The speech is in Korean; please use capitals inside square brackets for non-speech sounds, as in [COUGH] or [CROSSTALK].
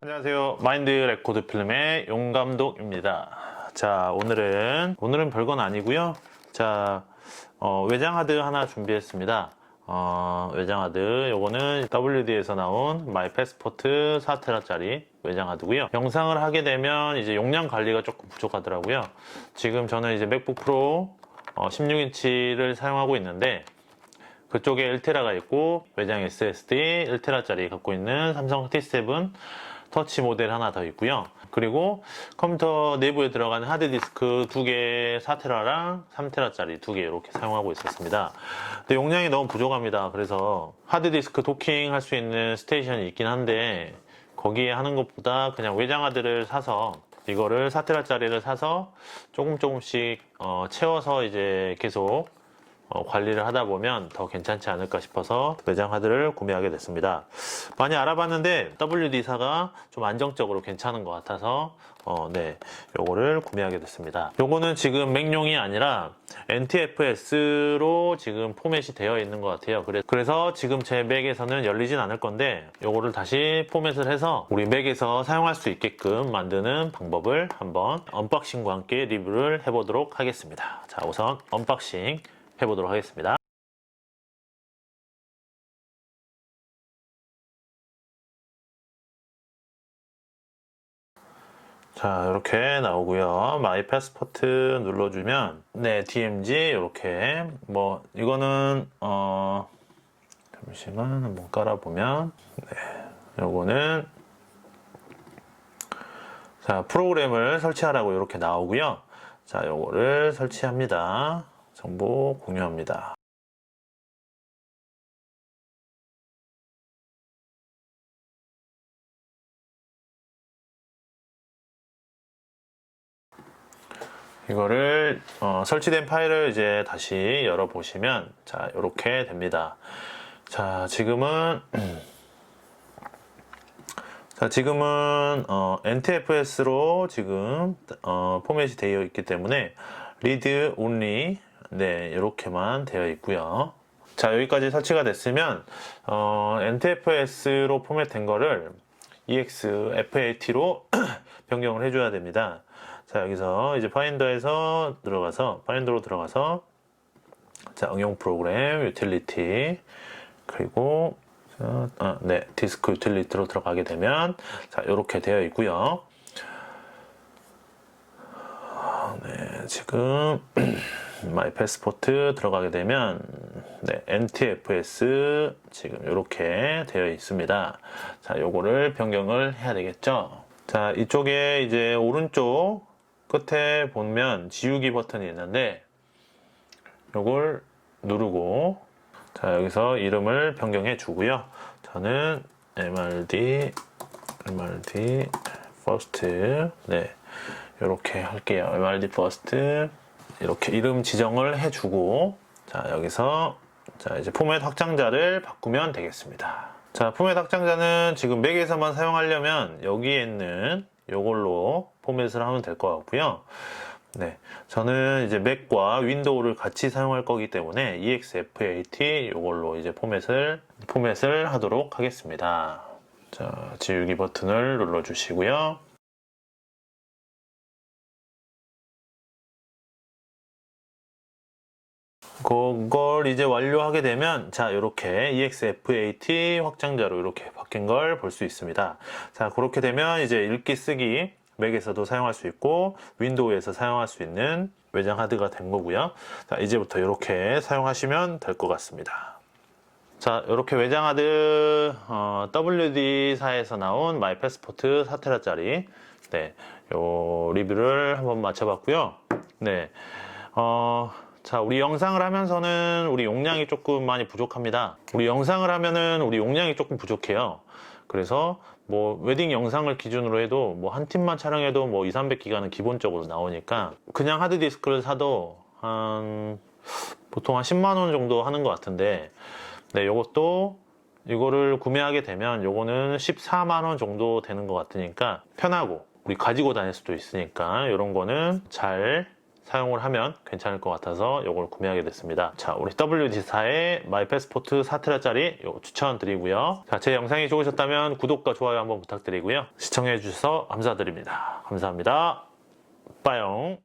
안녕하세요. 마인드 레코드 필름의 용감독입니다. 자, 오늘은, 오늘은 별건 아니고요 자, 어, 외장하드 하나 준비했습니다. 어, 외장하드, 요거는 WD에서 나온 마이 패스포트 4테라짜리 외장하드고요 영상을 하게 되면 이제 용량 관리가 조금 부족하더라고요. 지금 저는 이제 맥북 프로 16인치를 사용하고 있는데, 그쪽에 1테라가 있고 외장 SSD 1테라짜리 갖고 있는 삼성 T7 터치 모델 하나 더 있고요. 그리고 컴퓨터 내부에 들어가는 하드디스크 두 개 4테라랑 3테라짜리 두 개 이렇게 사용하고 있었습니다. 근데 용량이 너무 부족합니다. 그래서 하드디스크 도킹 할 수 있는 스테이션이 있긴 한데 거기에 하는 것보다 그냥 외장 하드를 사서 이거를 4테라짜리를 사서 조금 조금씩 어, 채워서 이제 계속 어, 관리를 하다 보면 더 괜찮지 않을까 싶어서 외장 하드를 구매하게 됐습니다. 많이 알아봤는데 WD사가 좀 안정적으로 괜찮은 것 같아서 어, 네, 요거를 구매하게 됐습니다. 요거는 지금 맥용이 아니라 NTFS로 지금 포맷이 되어 있는 것 같아요. 그래- 그래서 지금 제 맥에서는 열리진 않을 건데 요거를 다시 포맷을 해서 우리 맥에서 사용할 수 있게끔 만드는 방법을 한번 언박싱과 함께 리뷰를 해보도록 하겠습니다. 자, 우선 언박싱 해보도록 하겠습니다. 자, 이렇게 나오고요. 마이 패스포트 눌러주면 네, DMG 이렇게 뭐 이거는 어 잠시만 한번 깔아보면 네, 요거는 자 프로그램을 설치하라고 이렇게 나오고요. 자, 요거를 설치합니다. 정보 공유합니다. 이거를 어, 설치된 파일을 이제 다시 열어 보시면 자 이렇게 됩니다. 자 지금은 [CLEARS THROAT] 자 지금은 어, NTFS로 지금 어, 포맷이 되어 있기 때문에 리드 온리 네 이렇게만 되어 있고요. 자 여기까지 설치가 됐으면 어, NTFS로 포맷된 거를 EX FAT로 [CLEARS THROAT] 변경을 해줘야 됩니다. 자 여기서 이제 파인더에서 들어가서 파인더로 들어가서 자 응용 프로그램 유틸리티 그리고 자, 아, 네 디스크 유틸리티로 들어가게 되면 자 이렇게 되어 있고요. 아, 네 지금 [CLEARS THROAT] 마이 패스포트 들어가게 되면 네, NTFS 지금 이렇게 되어 있습니다. 자, 요거를 변경을 해야 되겠죠. 자, 이쪽에 이제 오른쪽 끝에 보면 지우기 버튼이 있는데 요걸 누르고 자, 여기서 이름을 변경해 주고요. 저는 MRD MRD first 네. 이렇게 할게요. MRD first 이렇게 이름 지정을 해주고 자 여기서 자 이제 포맷 확장자를 바꾸면 되겠습니다. 자 포맷 확장자는 지금 맥에서만 사용하려면 여기에 있는 이걸로 포맷을 하면 될 것 같고요. 네, 저는 이제 맥과 윈도우를 같이 사용할 거기 때문에 E EXF80 이걸로 이제 포맷을 포맷을 하도록 하겠습니다. 자 지우기 버튼을 눌러 주시고요. 그걸 이제 완료하게 되면 자 이렇게 E EXF80 확장자로 이렇게 바뀐 걸 볼 수 있습니다. 자 그렇게 되면 이제 읽기 쓰기 맥에서도 사용할 수 있고 윈도우에서 사용할 수 있는 외장 하드가 된 거고요. 자 이제부터 이렇게 사용하시면 될 것 같습니다. 자 이렇게 외장 하드 어, WD사에서 나온 마이 패스포트 4테라짜리 네, 요 리뷰를 한번 맞춰봤고요. 네, 어, 자, 우리 영상을 하면서는 우리 용량이 조금 많이 부족합니다. 우리 영상을 하면은 우리 용량이 조금 부족해요. 그래서 뭐 웨딩 영상을 기준으로 해도 뭐 한 팀만 촬영해도 뭐 2, 300기가는 기본적으로 나오니까 그냥 하드디스크를 사도 한 보통 한 10만 원 정도 하는 것 같은데 네, 요것도 이거를 구매하게 되면 요거는 14만 원 정도 되는 것 같으니까 편하고 우리 가지고 다닐 수도 있으니까 이런 거는 잘 사용을 하면 괜찮을 것 같아서 이걸 구매하게 됐습니다. 자, 우리 WD사의 마이패스포트 4테라짜리 요 추천드리고요. 자, 제 영상이 좋으셨다면 구독과 좋아요 한번 부탁드리고요. 시청해 주셔서 감사드립니다. 감사합니다. 빠용.